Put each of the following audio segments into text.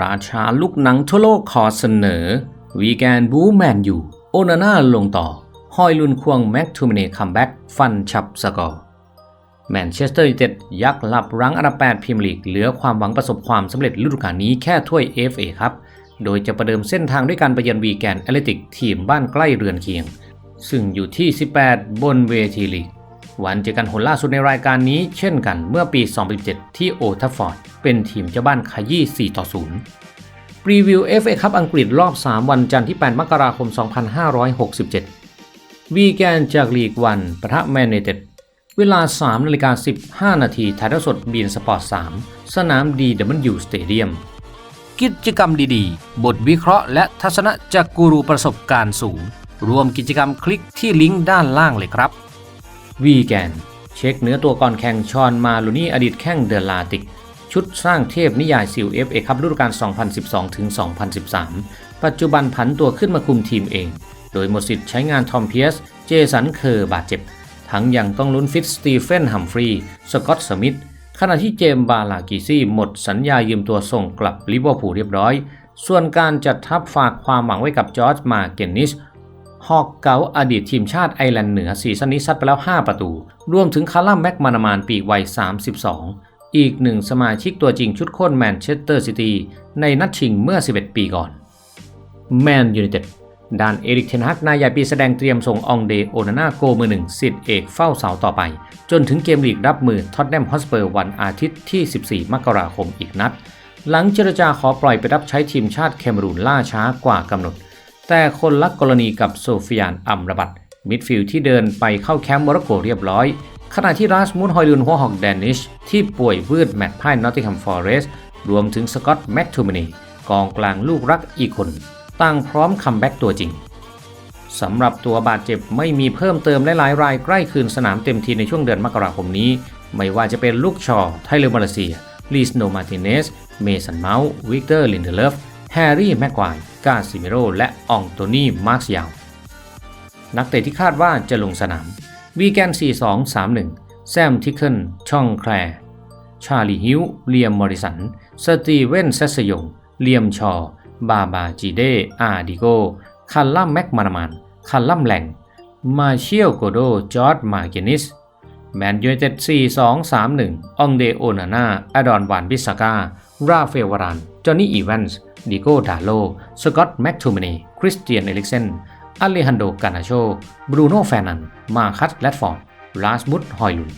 ราชาลูกหนังทั่วโลกขอเสนอ วีแกนบูแมนยูโอนาน่าลงต่อ ฮอยลุนควงแม็กทูมิเนคัมแบ็กฟันฉับสกอร์แมนเชสเตอร์ยูไนเต็ดยักษ์หลับรั้งอันดับ8พรีเมียร์ลีก เหลือความหวังประสบความสำเร็จฤดูกาลนี้แค่ถ้วย FA ครับ โดยจะประเดิมเส้นทางด้วยการไปเยือนวีแกนแอตเลติกทีมบ้านใกล้เรือนเคียง ซึ่งอยู่ที่ 18 บนเวทีลีก วันเจอกันหนล่าสุดในรายการนี้เช่นกันเมื่อปี 2017 ที่โอทัฟฟอร์ดเป็นทีมเจ้าบ้านขยี้4ต่อ0รีวิว FA คัพอังกฤษรอบ 3 วันจันทร์ที่ 8 มกราคม 2567 วีแกนจากลีกวันประทะแมนยูไนเต็ด เวลา3นาฬิกา15 นาทีถ่ายทอดสดบีนสปอร์ต 3 สนาม DW Stadium กิจกรรมดีๆ บทวิเคราะห์และทัศนะจากกูรูประสบการณ์สูง รวมกิจกรรมคลิกที่ลิงก์ด้านล่างเลยครับ วีแกน เช็คเนื้อตัวก่อนแข่งชอนมาลูนี่อดีตแข้งเดลาติก ชุดสร้างเทพนิยายซิลเอฟเอคัพฤดูกาล 2012-2013 ปัจจุบันผันตัวขึ้นมาคุมทีมเอง โดยหมดสิทธิ์ใช้งานทอมเพียส เจสันเคอร์บาดเจ็บ ทั้งยังต้องลุ้นฟิตสตีเฟนฮัมฟรีย์สกอตสมิธขณะที่เจมส์บาลากิซี่หมดสัญญายืมตัวส่งกลับลิเวอร์พูลเรียบร้อย ส่วนการจัดทัพฝากความหวังไว้กับจอร์จมาเกนนิส ฮอกเกาอดีตทีมชาติไอร์แลนด์เหนือซีซั่นนี้ซัดไปแล้ว 5 ประตู รวมถึงคาร่าแม็กมานามานปีกวัย 32 อีกหนึ่งสมาชิกตัวจริงชุดโค่นแมนเชสเตอร์ซิตี้ในนัดชิงเมื่อ 11 ปีก่อนแมนยูไนเต็ดด้านเอริกเทนฮักนายใหญ่ปีแสดงเตรียมส่งองเดโอนาน่าโกมือหนึ่งสิทธิเอกเฝ้าเสาต่อไป จนถึงเกมลีกรับมือท็อตแนมฮอสเปอร์วันอาทิตย์ที่ 14 มกราคมอีกนัด หลังเจรจาขอปล่อยไปรับใช้ทีมชาติแคมรูนล่าช้ากว่ากำหนด แต่คนละกรณีกับโซฟิยานอัมรบัตมิดฟิลด์ที่เดินไปเข้าแคมป์โมร็อกโกเรียบร้อย ขณะที่ราสมุนฮอยลุนหัวหอกแดนิช ที่ป่วยวืดแมตช์พ่ายนอตติงแฮมฟอเรสต์รวมถึงสกอตแม็กทูมินีกองกลางลูกรักอีกคนต่างพร้อมคัมแบ็กตัวจริงสำหรับตัวบาดเจ็บไม่มีเพิ่มเติมและหลายรายใกล้คืนสนามเต็มทีในช่วงเดือนมกราคมนี้ ไม่ว่าจะเป็นลูกชอไทเลอร์มาเลเซียลีสโนมาติเนส เมสันเมาส์วิกเตอร์ลินเดเลฟ แฮร์รี่แม็กควายกาซิเมโร และอองโตนีมาร์คยาว นักเตะที่คาดว่าจะลงสนาม วีแกน 4231 แซมทิคเคิล ช่องแคลร์ชาลีฮิวเลียมมอริสัน สตีเวนเซสยง เลียมชอ บาบาจีเด อาดิโก คัลลัมแม็กมานามานคัลลัมแหลง มาเชียลโกโด จอร์ดมาเกนิส แมนยูเต็ด 4231 องเดโอนาน่าอดอนวานบิสกา ราเฟวาราน จอห์นนี่อีแวนส์ดิโก้ดาโลสกอตต์แม็กทูมนีคริสเตียนเอลิกเซนอเลฮันโดกานาโชบรูโน่แฟนัน มาคัสแรดฟอร์ดลาสมุดฮอยลุน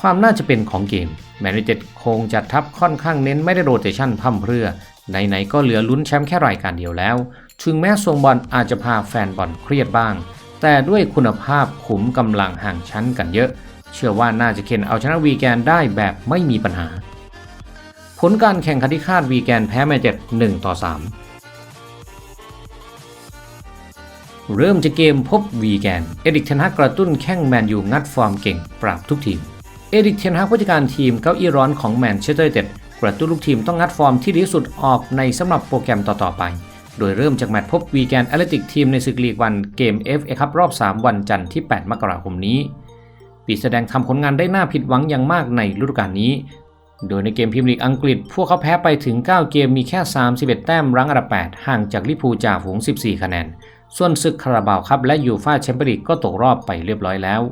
ความน่าจะเป็นของเกม แมนยูเต็ดคงจัดทัพค่อนข้างเน้นไม่ได้โรเตชันพั่มเพรื่อไหนๆก็เหลือลุ้นแชมป์แค่รายการเดียวแล้ว ถึงแม้ทรงบอลอาจจะพาแฟนบอลเครียดบ้าง แต่ด้วยคุณภาพขุมกำลังห่างชั้นกันเยอะ เชื่อว่าน่าจะเข็นเอาชนะวีแกนได้แบบไม่มีปัญหา ผลการแข่งขันที่คาดวีแกนแพ้แมนเจ็ด1ต่อ 3 เริ่มจะเกมพบวีแกน เอริกเทนฮักกระตุ้นแข้งแมนยูงัดฟอร์มเก่ง ปราบทุกทีม เอริกเทนฮักผู้จัดการทีมเก้าอี้ร้อนของแมนเชสเตอร์ยูไนเต็ดกระตุ้นลูกทีมต้องงัดฟอร์มที่ดีสุดออกในสำหรับโปรแกรมต่อๆไป โดยเริ่มจากแมตช์พบวีแกนแอตเลติกทีมในศึกลีกวันเกม FA คัพรอบ 3 วันจันทร์ที่ 8 มกราคมนี้ปีแสดงทำผลงานได้น่าผิดหวังอย่างมากในฤดูกาลนี้ โดยในเกมพรีเมียร์ลีกอังกฤษ พวกเขาแพ้ไปถึง 9 เกมมีแค่ 31 แต้มรั้งอันดับ 8 ห่างจากลิพูจ่าฝูง 14 คะแนน ส่วนศึกคาราบาวคัพและยูฟ่าแชมเปี้ยนลีกก็ตกรอบไปเรียบร้อยแล้ว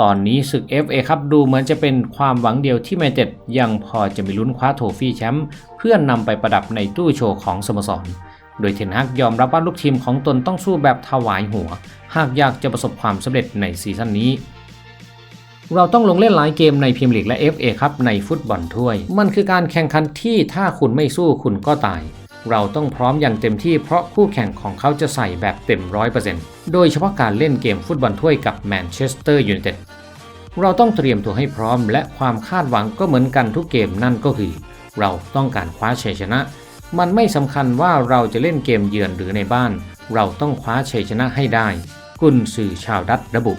ตอนนี้ศึก FA ครับดูเหมือนจะเป็นความหวังเดียวที่แมนเต็ดยังพอจะมีลุ้นคว้าโทฟี่แชมป์เพื่อนนำไปประดับในตู้โชว์ของสโมสร โดยเทนฮักยอมรับว่าลูกทีมของตนต้องสู้แบบถวายหัว หากอยากจะประสบความสำเร็จในซีซั่นนี้ เราต้องลงเล่นหลายเกมในพรีเมียร์ลีกและ FA ครับในฟุตบอลถ้วย มันคือการแข่งขันที่ถ้าคุณไม่สู้คุณก็ตาย เราต้องพร้อมอย่างเต็มที่เพราะคู่แข่งของเขาจะใส่แบบเต็มร้อยเปอร์เซ็นต์โดยเฉพาะการเล่นเกมฟุตบอลถ้วยกับแมนเชสเตอร์ยูไนเต็ดเราต้องเตรียมตัวให้พร้อม และความคาดหวังก็เหมือนกันทุกเกมนั่นก็คือ เราต้องการคว้าชัยชนะ มันไม่สำคัญว่าเราจะเล่นเกมเยือนหรือในบ้าน เราต้องคว้าชัยชนะให้ได้ กุนสื่อชาวดัตระบุ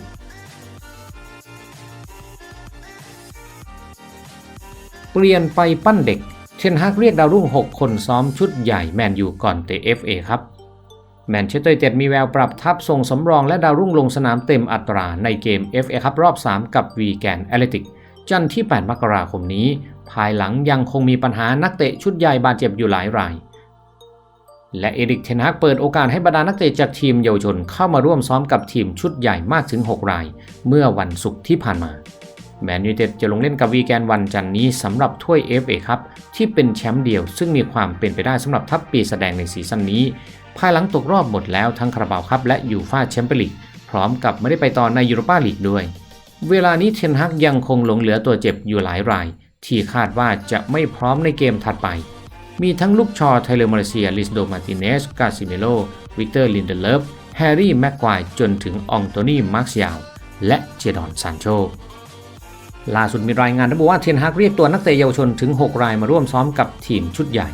เปลี่ยนไปปั้นเด็กเทนฮากเรียกดาวรุ่ง 6 คนซ้อมชุดใหญ่แมนยูก่อนเตะ FA ครับแมนเชสเตอร์ยูไนเต็ดมีแววปรับทัพส่งสำรองและดาวรุ่งลงสนามเต็มอัตราในเกม FA ครับรอบ 3 กับวีแกนแอตเลติก จันที่ 8 มกราคมนี้ภภายหลังยังคงมีปัญหานักเตะชุดใหญ่บาดเจ็บอยู่หลายราย และเอริกเทนฮากเปิดโอกาสให้บรรดานักเตะจากทีมเยาวชนเข้ามาร่วมซ้อมกับทีมชุดใหญ่มากถึง 6 ราย เมื่อวันศุกร์ที่ผ่านมา แมนยูเต็ดจะลงเล่นกับวีแกนวันจันนี้สำหรับถ้วย FA ครับที่เป็นแชมป์เดียว ซึ่งมีความเป็นไปได้สำหรับทัพปีแสดงในซีซั่นนี้ ภายหลังตกรอบหมดแล้วทั้งคาราบาวครับและยูฟาแชมเปี้ยนลีกพร้อมกับไม่ได้ไปต่อในยูโรปาลีกด้วย เวลานี้เทนฮักยังคงหลงเหลือตัวเจ็บอยู่หลายราย ที่คาดว่าจะไม่พร้อมในเกมถัดไป มีทั้งลูกชอไทเลอร์มาเลเซียลิสโดมาติเนสกาซิเมโลวิกเตอร์ลินเดเลฟแฮร์รี่แม็กควายจนถึงองโตนีมาร์คยาวและเจดอนซานโช ล่าสุดมีรายงานระบุว่าเทนฮักเรียกตัวนักเตะเยาวชนถึง 6 รายมาร่วมซ้อมกับทีมชุดใหญ่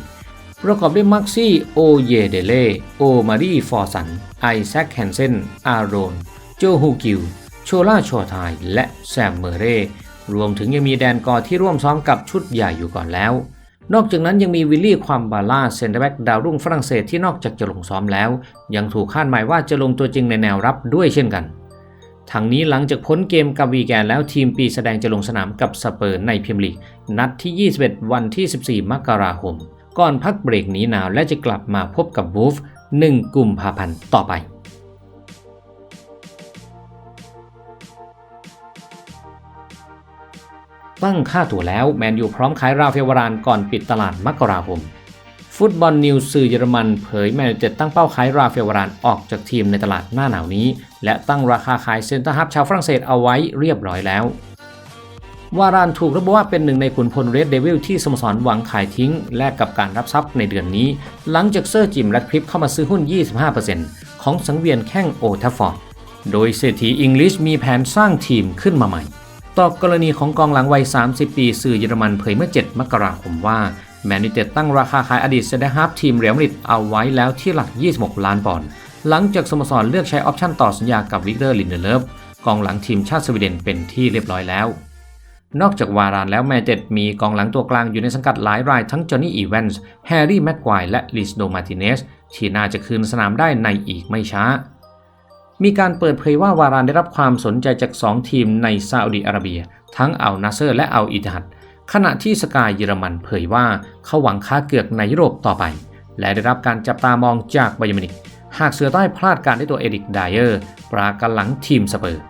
ประกอบด้วยมักซี่โอเยเดเล่โอมารีฟอร์สัน ไอแซคแฮนเซน อาโรน โจฮูกิว โชล่าชไทยและแซมเมเร่รวมถึงยังมีแดนกอร์ที่ร่วมซ้อมกับชุดใหญ่อยู่ก่อนแล้ว นอกจากนั้นยังมีวิลลี่ความบาล่าเซนเตอร์แบ็กดาวรุ่งฝรั่งเศสที่นอกจากจะลงซ้อมแล้ว ยังถูกคาดหมายว่าจะลงตัวจริงในแนวรับด้วยเช่นกัน ทั้งนี้หลังจากพ้นเกมกับวีแกนแล้วทีมปีแสดงจะลงสนามกับสเปอร์ในพรีเมียร์ลีก นัดที่ 21 วันที่ 14 มกราคม ก่อนพักเบรกหนีหนาวและจะกลับมาพบกับบูฟ1กุมภาพันธ์ต่อไปตั้งค่าตั๋วแล้วแมนยูพร้อมขายราเฟลวารานก่อนปิดตลาดมกราคม ฟุตบอลนิวสื่อเยอรมันเผยแมนยูเต็ดตั้งเป้าขายราเฟลวารานออกจากทีมในตลาดหน้าหนาวนี้ และตั้งราคาขายเซนเตอร์ฮับชาวฝรั่งเศสเอาไว้เรียบร้อยแล้ว วารานถูกระบุว่าเป็นหนึ่งในขุนพลเรดเดวิลที่สโมสรหวังขายทิ้ง แลกกับการรับทรัพย์ในเดือนนี้ หลังจากเซอร์จิมและคลิปเข้ามาซื้อหุ้น 25%ของสังเวียนแข้งโอทัฟฟอร์ดโดยเศรษฐีอังกฤษมีแผนสร้างทีมขึ้นมาใหม่ ต่อกรณีของกองหลังวัย 30 ปีสื่อเยอรมันเผยเมื่อ 7 มกราคมว่า แมนยูเต็ดตั้งราคาขายอดีตเซนเตอร์ฮาฟทีมเรียลมาดริดเอาไว้แล้วที่หลัก 26 ล้านปอนด์หลังจากสโมสรเลือกใช้ออปชั่นต่อสัญญากับวิกเตอร์ลินเดเลฟกองหลังทีมชาติสวีเดนเป็นที่เรียบร้อยแล้ว นอกจากวารานแล้วแมนเต็ดมีกองหลังตัวกลางอยู่ในสังกัดหลายรายทั้งจอห์นนี่อีแวนส์แฮร์รี่แม็กควายและลิสโดมาติเนสที่น่าจะคืนสนามได้ในอีกไม่ช้า มีการเปิดเผยว่าวารานได้รับความสนใจจาก 2 ทีมในซาอุดิอาระเบีย ทั้งอัลนาเซอร์และอัลอิทฮัด ขณะที่สกายเยอรมันเผยว่าเขาหวังค้าเกือกในยุโรปต่อไป และได้รับการจับตามองจากไบยมินิกหากเสือใต้พลาดการได้ตัวเอริกไดเออร์ ปรากันหลังทีมสเปอร์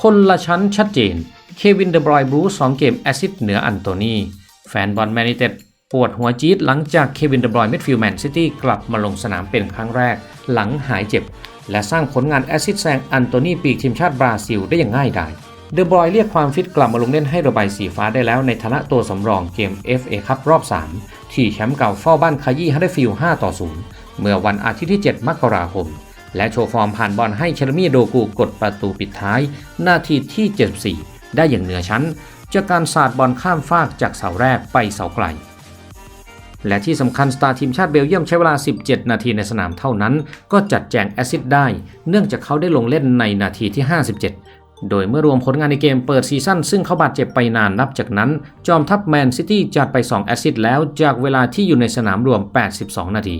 คนละชั้นชัดเจน เควินเดบรอยบรูซ2เกมแอซิดเหนืออันโตนีแฟนบอลแมนยูเต็ดปวดหัวจี๊ดหลังจากเควินเดบรอยมิดฟิลแมนซิตี้กลับมาลงสนามเป็นครั้งแรกหลังหายเจ็บ และสร้างผลงานแอซิดแซงอันโตนีปีกทีมชาติบราซิลได้อย่างง่ายดายเดบรอยเรียกความฟิตกลับมาลงเล่นให้ระบายสีฟ้าได้แล้วในฐานะตัวสำรองเกม FA คัพรอบ 3 ที่แชมป์เก่าเฝ้าบ้านคายี่ฮัตเดอร์ฟิลด์5ต่อ 0 เมื่อวันอาทิตย์ที่ 7 มกราคม และโชว์ฟอร์มผ่านบอลให้เชลมี่โดกูกดประตูปิดท้าย นาทีที่ 74 ได้อย่างเหนือชั้น จากการสาดบอลข้ามฟากจากเสาแรกไปเสาไกล และที่สำคัญสตาร์ทีมชาติเบลเยียมใช้เวลา 17 นาทีในสนามเท่านั้น ก็จัดแจงแอซิดได้ เนื่องจากเขาได้ลงเล่นในนาทีที่ 57 โดยเมื่อรวมผลงานในเกมเปิดซีซั่นซึ่งเขาบาดเจ็บไปนานนับจากนั้น จอมทัพแมนซิตี้จัดไป 2 แอซิดแล้วจากเวลาที่อยู่ในสนามรวม 82 นาที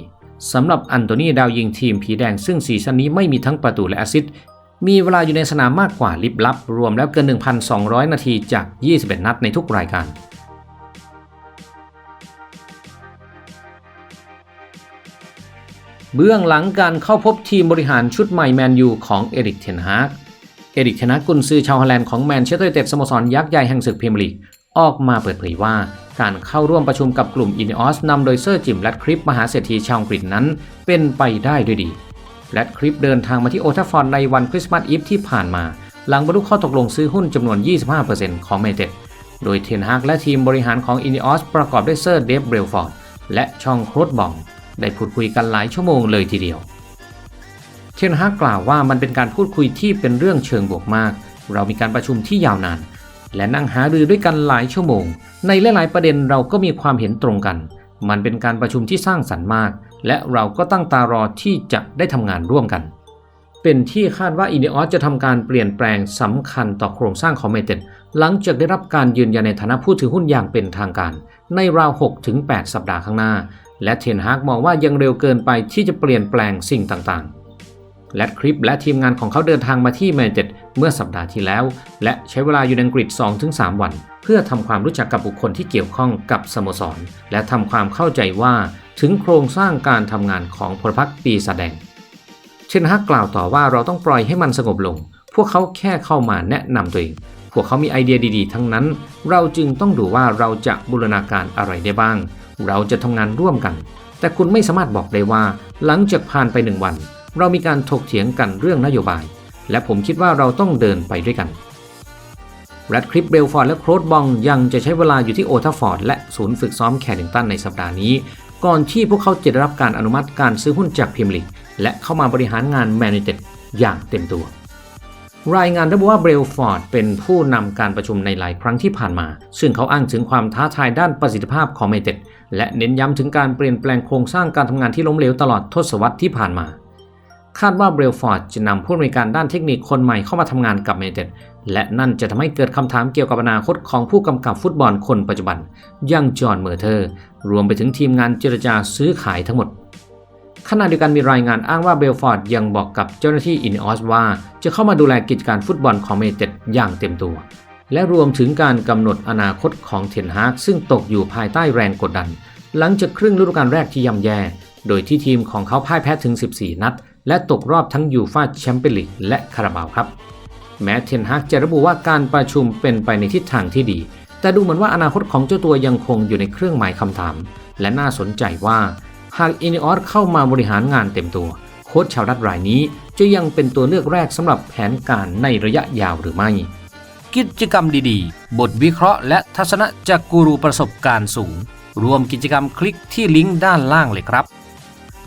สำหรับอันโตนีดาวยิงทีมผีแดงซึ่งซีซั่นนี้ไม่มีทั้งประตูและแอซิดมีเวลาอยู่ในสนามมากกว่าลิบลับ รวมแล้วเกิน 1,200 นาทีจาก 21 นัดในทุกรายการ เบื้องหลังการเข้าพบทีมบริหารชุดใหม่แมนยูของเอริกเทนฮากเอริกเทนฮากกุนซือชาวฮอลแลนด์ของแมนเชสเตอร์ยูไนเต็ดสโมสรยักษ์ใหญ่แห่งศึกพรีเมียร์ลีกออกมาเปิดเผยว่า การเข้าร่วมประชุมกับกลุ่มอินออสนำโดยเซอร์จิมและคริปมหาเศรษฐีชาวอังกฤษนั้นเป็นไปได้ด้วยดี และคลิปเดินทางมาที่โอทัฟฟอร์ดในวันคริสต์มาสอีฟที่ผ่านมา หลังบรรลุข้อตกลงซื้อหุ้นจำนวน 25%ของเมเต็ดโดยเทนฮากและทีมบริหารของอินออสประกอบด้วยเซอร์เดฟเบรลฟอร์ดและชองโครดบอง ได้พูดคุยกันหลายชั่วโมงเลยทีเดียว เทนฮากกล่าวว่ามันเป็นการพูดคุยที่เป็นเรื่องเชิงบวกมาก เรามีการประชุมที่ยาวนาน และนั่งหารือด้วยกันหลายชั่วโมง ในหลาย ๆ ประเด็นเราก็มีความเห็นตรงกัน มันเป็นการประชุมที่สร้างสรรค์มาก และเราก็ตั้งตารอที่จะได้ทำงานร่วมกัน เป็นที่คาดว่าอินเดอสจะทำการเปลี่ยนแปลงสำคัญต่อโครงสร้างของเมเต็ดหลังจากได้รับการยืนยันในฐานะผู้ถือหุ้นอย่างเป็นทางการ ในราว 6-8 สัปดาห์ข้างหน้า และเทนฮากมองว่ายังเร็วเกินไปที่จะเปลี่ยนแปลงสิ่งต่างๆ และคลิปและทีมงานของเขาเดินทางมาที่แมนเชสเตอร์เมื่อสัปดาห์ที่แล้ว และใช้เวลาอยู่ในอังกฤษ 2-3 วัน เพื่อทำความรู้จักกับบุคคลที่เกี่ยวข้องกับสโมสร และทำความเข้าใจว่าถึงโครงสร้างการทำงานของพลพรรคปีศาจแดง เชนฮักกล่าวต่อว่าเราต้องปล่อยให้มันสงบลง พวกเขาแค่เข้ามาแนะนำตัวเอง พวกเขามีไอเดียดีๆ ทั้งนั้น เราจึงต้องดูว่าเราจะบูรณาการอะไรได้บ้าง เราจะทำงานร่วมกัน แต่คุณไม่สามารถบอกได้ว่า หลังจากผ่านไปหนึ่งวัน เรามีการถกเถียงกันเรื่องนโยบาย และผมคิดว่าเราต้องเดินไปด้วยกันแรดคลิปเบลฟอร์ดและโครดบองยังจะใช้เวลาอยู่ที่โอทัฟฟอร์ดและศูนย์ฝึกซ้อมแคริงตันในสัปดาห์นี้ ก่อนที่พวกเขาจะได้รับการอนุมัติการซื้อหุ้นจากพรีเมียร์ลีกและเข้ามาบริหารงานแมนยูไนเต็ดอย่างเต็มตัว รายงานระบุว่าเบลฟอร์ดเป็นผู้นำการประชุมในหลายครั้งที่ผ่านมา ซึ่งเขาอ้างถึงความท้าทายด้านประสิทธิภาพของแมเต็ดและเน้นย้ำถึงการเปลี่ยนแปลงโครงสร้างการทำงานที่ล้มเหลวตลอดทศวรรษที่ผ่านมา คาดว่าเบลฟอร์ดจะนำผู้บริการด้านเทคนิคคนใหม่เข้ามาทำงานกับแมเต็ดและนั่นจะทำให้เกิดคำถามเกี่ยวกับอนาคตของผู้กำกับฟุตบอลคนปัจจุบันอย่างจอห์นเมอร์เทอร์ รวมไปถึงทีมงานเจรจาซื้อขายทั้งหมด ขณะเดียวกันมีรายงานอ้างว่าเบลฟอร์ดยังบอกกับเจ้าหน้าที่อินออสว่า จะเข้ามาดูแลกิจการฟุตบอลของเมเต็ดอย่างเต็มตัว และรวมถึงการกำหนดอนาคตของเทนฮากซึ่งตกอยู่ภายใต้แรงกดดัน หลังจากครึ่งฤดูกาลแรกที่ย่ำแย่ โดยที่ทีมของเขาพ่ายแพ้ถึง 14 นัด และตกรอบทั้งยูฟ่าแชมเปี้ยนลีกและคาราบาวครับ แม้เทนฮากจะระบุว่าการประชุมเป็นไปในทิศทางที่ดี แต่ดูเหมือนว่าอนาคตของเจ้าตัวยังคงอยู่ในเครื่องหมายคำถาม และน่าสนใจว่า หากอินิออสเข้ามาบริหารงานเต็มตัว โค้ชชาวรัฐรายนี้จะยังเป็นตัวเลือกแรกสำหรับแผนการในระยะยาวหรือไม่ กิจกรรมดีๆ บทวิเคราะห์และทัศนะจากกูรูประสบการณ์สูง รวมกิจกรรมคลิกที่ลิงก์ด้านล่างเลยครับ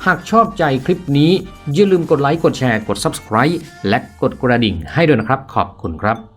หากชอบใจคลิปนี้อย่าลืมกดไลค์กดแชร์กด Subscribe และกดกระดิ่งให้ด้วยนะครับขอบคุณครับ